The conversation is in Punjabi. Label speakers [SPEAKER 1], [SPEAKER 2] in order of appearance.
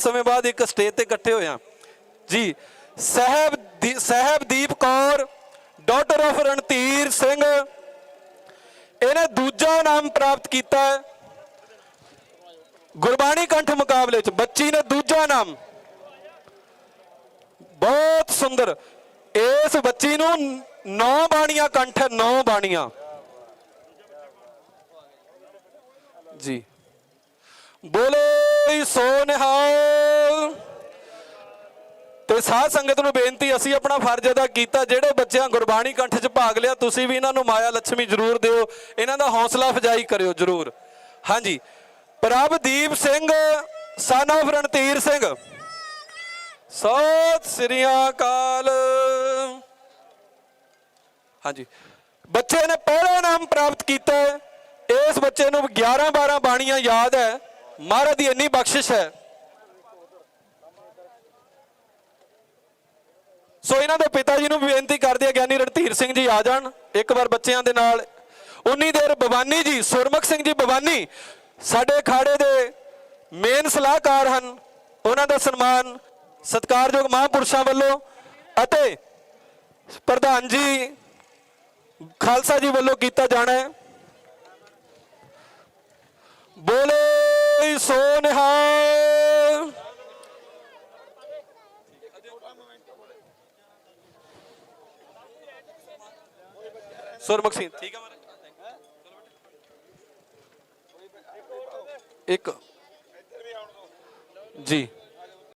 [SPEAKER 1] ਸਮੇਂ ਬਾਅਦ ਇੱਕ ਸਟੇਜ ਤੇ ਇਕੱਠੇ ਹੋਏ ਆ ਜੀ, ਸਹਿਬ ਦੀ- ਸਹਿਬਦੀਪ ਕੌਰ ਡਾਟਰ ਆਫ ਰਣਧੀਰ ਸਿੰਘ, ਇਹਨੇ ਦੂਜਾ ਨਾਮ ਪ੍ਰਾਪਤ ਕੀਤਾ ਹੈ। ਗੁਰਬਾਣੀ ਕੰਠ ਮੁਕਾਬਲੇ ਚ ਬੱਚੀ ਨੇ ਦੂਜਾ ਨਾਮ। ਬਹੁਤ ਸੁੰਦਰ। ਇਸ ਬੱਚੀ ਨੂੰ ਨੌ ਬਾਣੀਆਂ ਕੰਠ ਨੌ ਬਾਣੀਆਂ। ਜੀ। ਬੋਲੇ ਸੋ ਨਿਹਾਲ ਤੇ ਸਾਧ ਸੰਗਤ ਨੂੰ ਬੇਨਤੀ, ਅਸੀਂ ਆਪਣਾ ਫਰਜ਼ ਅਦਾ ਕੀਤਾ, ਜਿਹੜੇ ਬੱਚਿਆਂ ਗੁਰਬਾਣੀ ਕੰਠ 'ਚ ਭਾਗ ਲਿਆ, ਤੁਸੀਂ ਵੀ ਇਹਨਾਂ ਨੂੰ ਮਾਇਆ ਲక్ష్ਮੀ ਜ਼ਰੂਰ ਦਿਓ, ਇਹਨਾਂ ਦਾ ਹੌਸਲਾ ਅਫਜਾਈ ਕਰਿਓ ਜ਼ਰੂਰ। ਹਾਂਜੀ ਪ੍ਰਭਦੀਪ ਸਿੰਘ ਸਨ of ਰਣਧੀਰ ਸਿੰਘ। ਸਤਿ ਸ੍ਰੀ ਅਕਾਲ। ਹਾਂਜੀ, ਬੱਚੇ ਨੇ ਪਹਿਲਾ ਨਾਮ ਪ੍ਰਾਪਤ ਕੀਤਾ ਇਸ ਬੱਚੇ ਨੂੰ 11 12 ਬਾਣੀਆਂ ਯਾਦ ਹੈ। ਮਹਾਰਾਜ ਦੀ ਇੰਨੀ ਬਖਸ਼ਿਸ਼ ਹੈ। ਸੋ ਇਹਨਾਂ ਦੇ ਪਿਤਾ ਜੀ ਨੂੰ ਵੀ ਬੇਨਤੀ ਕਰਦੇ ਆ ਗਿਆਨੀ ਰਣਧੀਰ ਸਿੰਘ ਜੀ ਆ ਜਾਣ। ਇੱਕ ਵਾਰ ਬੱਚਿਆਂ ਦੇ ਨਾਲ। ਉਨੀ ਦੇਰ ਬਵਾਨੀ ਜੀ, ਸੁਰਮੁਖ ਸਿੰਘ ਜੀ ਬਵਾਨੀ ਸਾਡੇ ਖਾੜੇ ਦੇ ਮੇਨ ਸਲਾਹਕਾਰ ਹਨ। ਉਹਨਾਂ ਦਾ ਸਨਮਾਨ ਸਤਿਕਾਰਯੋਗ ਮਹਾਂਪੁਰਸ਼ਾਂ ਵੱਲੋਂ ਅਤੇ ਪ੍ਰਧਾਨ ਜੀ, ਖਾਲਸਾ ਜੀ ਵੱਲੋਂ ਕੀਤਾ ਜਾਣਾ ਹੈ। ਬੋਲੇ ਸੋ ਨਿਹਾਲ। ਸੁਰਮੁਖ ਸਿੰਘ ਠੀਕ ਹੈ ਮਹਾਰਾਜ ਇੱਕ। ਜੀ।